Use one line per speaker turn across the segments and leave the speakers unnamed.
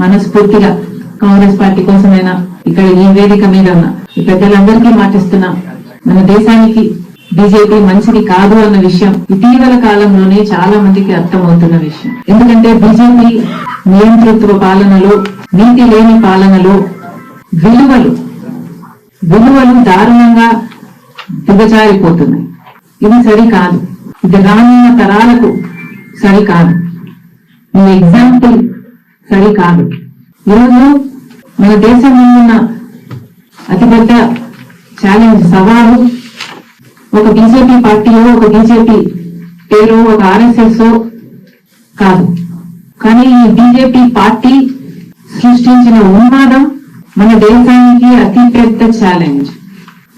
మనస్ఫూర్తిగా కాంగ్రెస్ పార్టీ కోసమైనా ఇక్కడ ఈ వేదిక మీద ఉన్న ఈ పెద్దలందరికీ మాటిస్తున్నా మన దేశానికి బీజేపీ మంచిది కాదు అన్న విషయం ఇటీవల కాలంలోనే చాలా మందికి అర్థమవుతున్న విషయం. ఎందుకంటే బీజేపీ నియంతృత్వ పాలనలో నీతి లేని పాలనలో విలువలు విలువలు దారుణంగా దిగజారిపోతున్నాయి. ఇది సరికాదు. ఇది రానున్న తరాలకు సరికాదు. ఈ ఎగ్జాంపుల్ సరికాదు. ఈరోజు మన దేశం ముందున్న అతిపెద్ద ఛాలెంజ్ సవాలు ఒక బీజేపీ పార్టీయో ఒక బీజేపీ పేరు ఒక ఆర్ఎస్ఎస్ కాదు. కానీ ఈ బీజేపీ పార్టీ సృష్టించిన ఉన్మాదం మన దేశానికి అతిపెద్ద ఛాలెంజ్.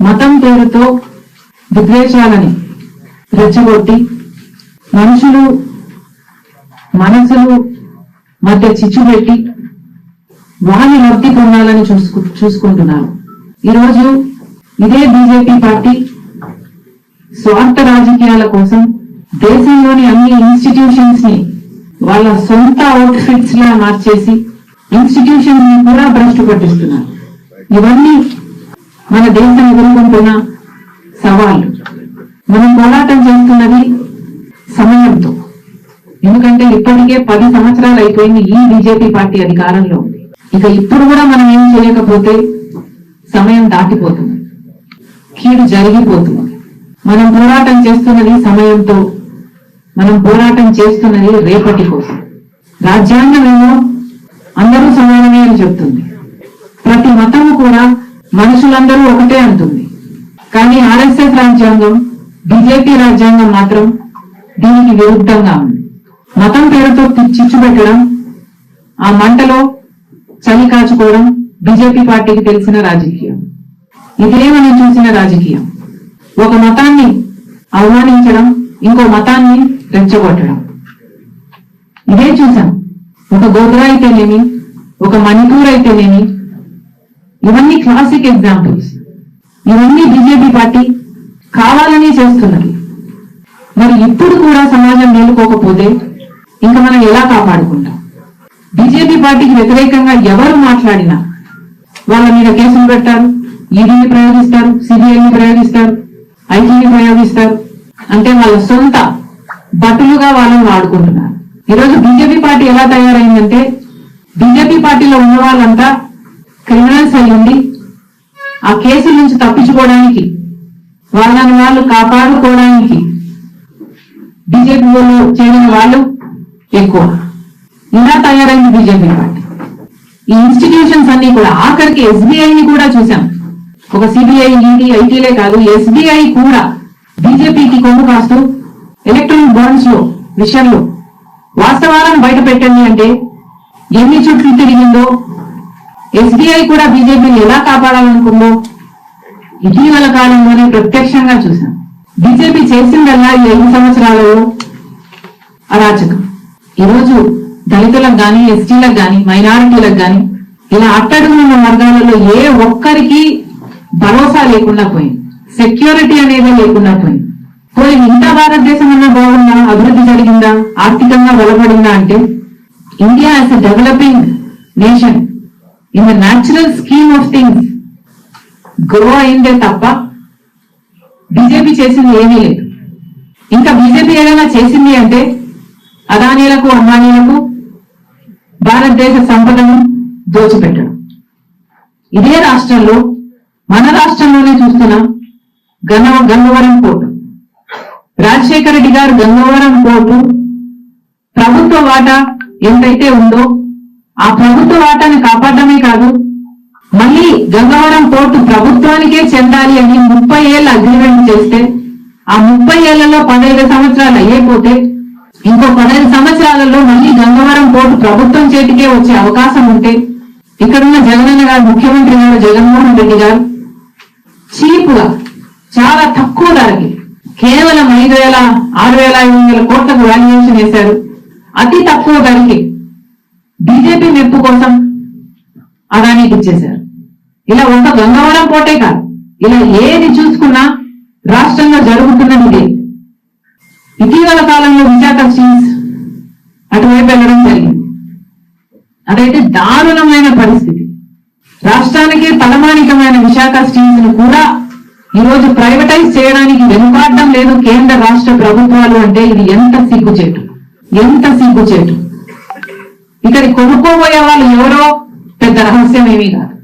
మతం పేరుతో విద్వేషాలని రెచ్చగొట్టి మనుషులు మనసులు మధ్య చిచ్చు పెట్టి వాళ్ళని లబ్ధి పొందాలని చూసుకు చూసుకుంటున్నారు. ఈరోజు ఇదే బీజేపీ పార్టీ స్వార్థ రాజకీయాల కోసం దేశంలోని అన్ని ఇన్స్టిట్యూషన్స్ని వాళ్ళ సొంత అవుట్ఫిట్స్ లా మార్చేసి ఇన్స్టిట్యూషన్ని కూడా భ్రష్టు పట్టిస్తున్నారు. ఇవన్నీ మన దేశం ఎదుర్కొంటున్న సవాళ్ళు. మనం పోరాటం చేస్తున్నది ఇప్పటికే పది సంవత్సరాలు అయిపోయింది ఈ బీజేపీ పార్టీ అధికారంలో ఉంది. ఇక ఇప్పుడు కూడా మనం ఏం చేయకపోతే సమయం దాటిపోతుంది. కీడు జరిగిపోతుంది. మనం పోరాటం చేస్తున్నది సమయంతో మనం పోరాటం చేస్తున్నది రేపటి కోసం. రాజ్యాంగం ఏమో అందరూ సమానమే అని చెప్తుంది. ప్రతి మతము కూడా మనుషులందరూ ఒకటే అంటుంది. కానీ ఆర్ఎస్ఎస్ రాజ్యాంగం బీజేపీ రాజ్యాంగం మాత్రం దీనికి విరుద్ధంగా ఉంది. మతం పేరుతో చిచ్చు పెట్టడం ఆ మంటలో చలి కాచుకోవడం బీజేపీ పార్టీకి తెలిసిన రాజకీయం. ఇదే మనం చూసిన రాజకీయం? ఒక మతాన్ని అవమానించడం ఇంకో మతాన్ని రెచ్చగొట్టడం. ఇదే చూసాం ఒక గోత్ర అయితేనేమి ఒక మణిపూర్ అయితేనేమి ఇవన్నీ క్లాసిక్ ఎగ్జాంపుల్స్ ఇవన్నీ బీజేపీ పార్టీ కావాలని చేస్తున్నది. మరి ఇప్పుడు కూడా సమాజం మేలుకోకపోతే ఇంకా మనం ఎలా కాపాడుకుంటాం? బీజేపీ పార్టీకి వ్యతిరేకంగా ఎవరు మాట్లాడినా వాళ్ళ మీద కేసులు పెట్టారు ఈడీని ప్రయోగిస్తారు సిబిఐని ప్రయోగిస్తారు ఐటీని ప్రయోగిస్తారు. అంటే వాళ్ళ సొంత బట్టులుగా వాళ్ళని వాడుకుంటున్నారు. ఈరోజు బీజేపీ పార్టీ ఎలా తయారైందంటే బీజేపీ పార్టీలో ఉన్న వాళ్ళంతా క్రిమినల్స్ అయ్యింది ఆ కేసుల నుంచి తప్పించుకోవడానికి వాళ్ళని వాళ్ళు కాపాడుకోవడానికి బీజేపీలో చేరిన వాళ్ళు ఎక్కువ. ఇలా తయారైంది బీజేపీ పార్టీ. ఈ ఇన్స్టిట్యూషన్స్ అన్ని కూడా ఆఖరికి ఎస్బీఐ ని కూడా చూసాం ఒక సిబిఐ ఈడీ ఐటీలే కాదు ఎస్బీఐ కూడా బీజేపీకి కొమ్ము కాస్తూ ఎలక్ట్రానిక్ బాండ్స్లో విషయంలో వాస్తవాలను బయట పెట్టండి అంటే ఎన్ని చుట్లు తిరిగిందో ఎస్బీఐ కూడా బీజేపీని ఎలా కాపాడాలనుకుందో ఇటీవల కాలంలోనే ప్రత్యక్షంగా చూసాం బీజేపీ చేసిందల్లా ఈ ఐదు సంవత్సరాలలో అరాచకం. ఈరోజు దళితులకు కానీ ఎస్టీలకు కానీ మైనారిటీలకు కానీ ఇలా అట్టడుగున్న వర్గాలలో ఏ ఒక్కరికి భరోసా లేకుండా పోయింది. సెక్యూరిటీ అనేది లేకుండా పోయింది. పోయి ఇంత భారతదేశం అన్న బాగుందా అభివృద్ధి జరిగిందా? ఆర్థికంగా బలపడిందా అంటే India as a developing nation in the natural scheme of things grow అయిందే తప్ప బీజేపీ చేసింది ఏమీ లేదు. ఇంకా బీజేపీ ఏదైనా చేసింది అంటే అదానీలకు అంబానీలకు భారతదేశ సంపదను దోచిపెట్టడం. ఇదే రాష్ట్రంలో మన రాష్ట్రంలోనే చూస్తున్నాం గన్న గంగవరం పోర్టు రాజశేఖర రెడ్డి గారు గన్నవరం పోర్టు ప్రభుత్వ వాటా ఎంతైతే ఉందో ఆ ప్రభుత్వ వాటాని కాపాడమే కాదు మళ్ళీ గంగవరం పోర్టు ప్రభుత్వానికే చెందాలి అని ముప్పై ఏళ్ళ అగ్రిమెంట్ చేస్తే ఆ ముప్పై ఏళ్ళలో పదహైదు సంవత్సరాలు అయ్యేపోతే ఇంకో పదహైదు సంవత్సరాలలో మళ్ళీ గంగవరం పోర్టు ప్రభుత్వం చేతికే వచ్చే అవకాశం ఉంటే ఇక్కడున్న జగనన్న గారు ముఖ్యమంత్రి గారు జగన్మోహన్ రెడ్డి గారు చీపుగా చాలా తక్కువ ధరకి కేవలం ఐదు వేల ఆరు వేల ఐదు వందల కోట్లకు వాల్యుయేషన్ వేశారు అతి తక్కువ ధరకి బీజేపీ మెప్పు కోసం అదానికి ఇచ్చేశారు. ఇలా ఒక గంగవరం పోటే కాదు. ఇలా ఏది చూసుకున్నా రాష్ట్రంలో జరుగుతున్నది ఇటీవల కాలంలో విశాఖ స్టీల్స్ అటువైపు వెళ్ళడం జరిగింది. అదైతే దారుణమైన పరిస్థితి. రాష్ట్రానికి తలమానికమైన విశాఖ స్టీల్స్ను కూడా ఈరోజు ప్రైవేటైజ్ చేయడానికి వెనుకాడడం లేదు కేంద్ర రాష్ట్ర ప్రభుత్వాలు అంటే ఇది ఎంత సిగ్గుచేటు. ఎంత సిగ్గుచేటు. ఇక్కడ కొనుక్కోబోయే వాళ్ళు ఎవరో పెద్ద రహస్యం ఏమీ కాదు.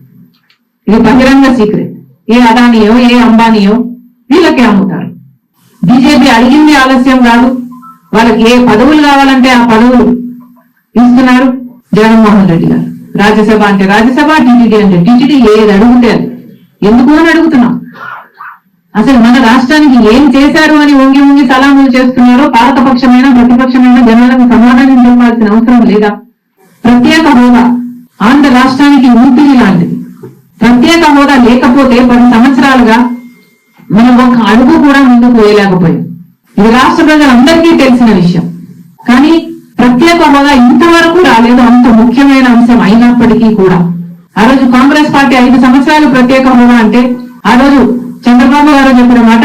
ఇది బహిరంగ సీక్రెట్ ఏ అదానియో ఏ అంబానీయో వీళ్ళకే అమ్ముతారు. బీజేపీ అడిగింది ఆలస్యం కాదు. వాళ్ళకి ఏ పదవులు కావాలంటే ఆ పదవులు ఇస్తున్నారు జగన్మోహన్ రెడ్డి గారు. రాజ్యసభ అంటే రాజ్యసభ టీటీడీ అంటే టీటీడీ ఏది అడిగితే అది. ఎందుకు అని అడుగుతున్నాం. అసలు మన రాష్ట్రానికి ఏం చేశారు అని వంగి వంగి సలాములు చేస్తున్నారో పాలకపక్షమైన ప్రతిపక్షమైన జనాలకు సమాధానం చెప్పాల్సిన అవసరం లేదా? ప్రత్యేక హోదా. ఆంధ్ర రాష్ట్రానికి ఊపిరి లాంటిది. ప్రత్యేక హోదా లేకపోతే పది సంవత్సరాలుగా మనం ఒక అడుగు కూడా ముందుకు వేయలేకపోయాం. ఇది రాష్ట్ర ప్రజలందరికీ తెలిసిన విషయం. కానీ ప్రత్యేక ఇంతవరకు రాలేదు అంత ముఖ్యమైన అంశం అయినప్పటికీ కూడా. ఆ రోజు కాంగ్రెస్ పార్టీ ఐదు సంవత్సరాలు ప్రత్యేక హోదా అంటే ఆ రోజు చంద్రబాబు గారు చెప్పిన మాట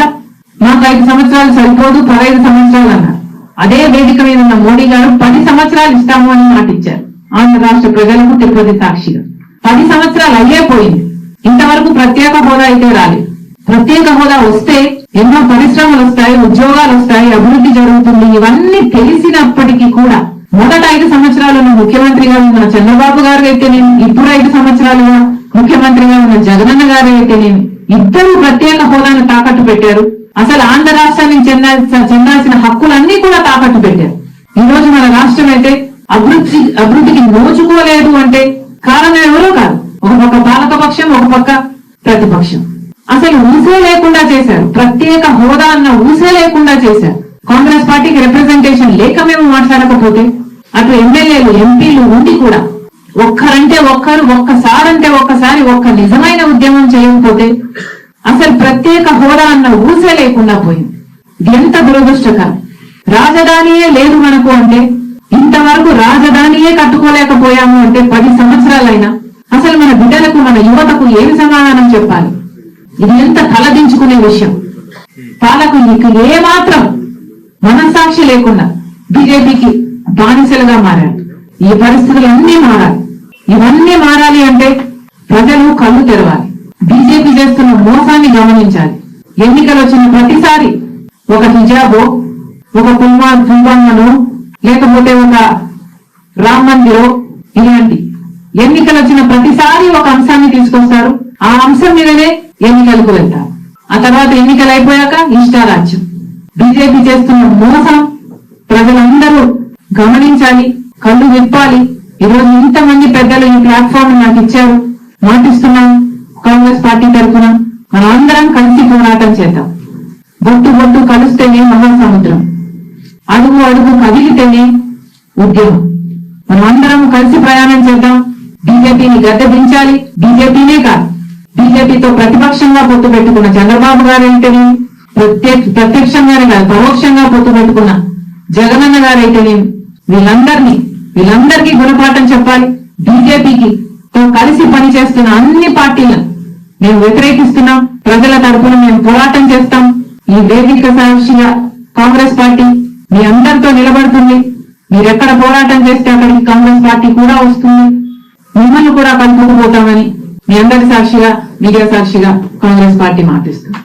మాకు ఐదు సంవత్సరాలు సరిపోదు పదహైదు సంవత్సరాలు అన్నారు. అదే వేదిక మీద ఉన్న మోడీ గారు పది సంవత్సరాలు ఇస్తాము అని మాట ఇచ్చారు. ఆంధ్ర రాష్ట్ర ప్రజలకు తిరుపతి సాక్షిగా. పది సంవత్సరాలు అయ్యే పోయింది. ఇంతవరకు ప్రత్యేక హోదా అయితే రాలేదు. ప్రత్యేక హోదా వస్తే ఎన్నో పరిశ్రమలు వస్తాయి ఉద్యోగాలు వస్తాయి అభివృద్ధి జరుగుతుంది. ఇవన్నీ తెలిసినప్పటికీ కూడా మొదట ఐదు సంవత్సరాలను ముఖ్యమంత్రిగా ఉన్న చంద్రబాబు గారు అయితేనేమి ఇప్పుడు ఐదు సంవత్సరాలుగా ముఖ్యమంత్రిగా ఉన్న జగనన్న గారు అయితేనేమి ఇద్దరు ప్రత్యేక హోదాను తాకట్టు పెట్టారు. అసలు ఆంధ్ర రాష్ట్రానికి చెందాల్సిన చెందాల్సిన హక్కులన్నీ కూడా తాకట్టు పెట్టారు. ఈ రోజు మన రాష్ట్రం అయితే అభివృద్ధి అభివృద్ధికి నోచుకోలేదు అంటే కారణం ఎవరో కాదు. ఒక పక్క పాలకపక్షం ఒక పక్క ప్రతిపక్షం. అసలు ఊసే లేకుండా చేశారు. ప్రత్యేక హోదా అన్న ఊసే లేకుండా చేశారు. కాంగ్రెస్ పార్టీకి రిప్రజెంటేషన్ లేక మేము మాట్లాడకపోతే అటు ఎమ్మెల్యేలు ఎంపీలు ఉండి కూడా ఒక్కరంటే ఒక్కరు ఒక్కసారంటే ఒక్కసారి ఒక్క నిజమైన ఉద్యమం చేయకపోతే అసలు ప్రత్యేక హోదా అన్న ఊసే లేకుండా పోయింది. ఎంత దురదృష్టకరం. రాజధానియే లేదు మనకు అంటే ఇంతవరకు రాజధానియే కట్టుకోలేకపోయాము అంటే పది సంవత్సరాలైనా అసలు మన బిడ్డలకు మన యువతకు ఏమి సమాధానం చెప్పాలి? ఇది ఎంత తలదించుకునే విషయం. పాలకులకు ఏ మాత్రం మనస్సాక్షి లేకుండా బీజేపీకి బానిసలుగా మారారు. ఈ పరిస్థితులు అన్నీ మారాలి. ఇవన్నీ మారాలి అంటే ప్రజలు కళ్ళు తెరవాలి. బీజేపీ చేస్తున్న మోసాన్ని గమనించాలి. ఎన్నికలు వచ్చిన ప్రతిసారి ఒక హిజాబో ఒక కుల్మా కుంభంగను లేకపోతే ఒక రామ్ మందిరో ఇలాంటి ఎన్నికలు వచ్చిన ప్రతిసారి ఒక అంశాన్ని తీసుకొస్తారు. ఆ అంశం మీదనే ఎన్నికలకు వెళ్తారు ఆ తర్వాత ఎన్నికలు అయిపోయాక ఇష్టారాజ్యం బీజేపీ చేస్తున్న మోసం ప్రజలందరూ గమనించాలి కళ్ళు విప్పాలి. ఈరోజు ఇంతమంది పెద్దలు ఈ ప్లాట్ఫామ్ నాకు ఇచ్చారు. మాటిస్తున్నాం కాంగ్రెస్ పార్టీ తరఫున మనం అందరం కలిసి పోరాటం చేద్దాం. బొట్టు బొట్టు కలిస్తేనే మహాసముద్రం. అడుగు అడుగు కదిలితేనే ఉద్యమం. మనం అందరం కలిసి ప్రయాణం చేద్దాం. బీజేపీని గద్దె దించాలి. బీజేపీనే కాదు. బీజేపీతో ప్రతిపక్షంగా పొత్తు పెట్టుకున్న చంద్రబాబు గారు అయితేనే ప్రత్యక్ష ప్రత్యక్షంగానే కాదు పరోక్షంగా పొత్తు పెట్టుకున్న జగనన్న గారైతేనే? వీళ్ళందరినీ వీళ్ళందరికీ గుణపాఠం చెప్పాలి. బీజేపీకి తో కలిసి పనిచేస్తున్న అన్ని పార్టీలను మేము వ్యతిరేకిస్తున్నాం. ప్రజల తరపున మేము పోరాటం చేస్తాం. ఈ వేదిక సాక్షిగా కాంగ్రెస్ పార్టీ మీ అందరితో నిలబడుతుంది. మీరెక్కడ పోరాటం చేస్తే అక్కడికి కాంగ్రెస్ పార్టీ కూడా వస్తుంది. మిమ్మల్ని కూడా కలుపుకుపోతామని మీ అందరి సాక్షిగా మీడియా సాక్షిగా కాంగ్రెస్ పార్టీ మాటిస్తుంది.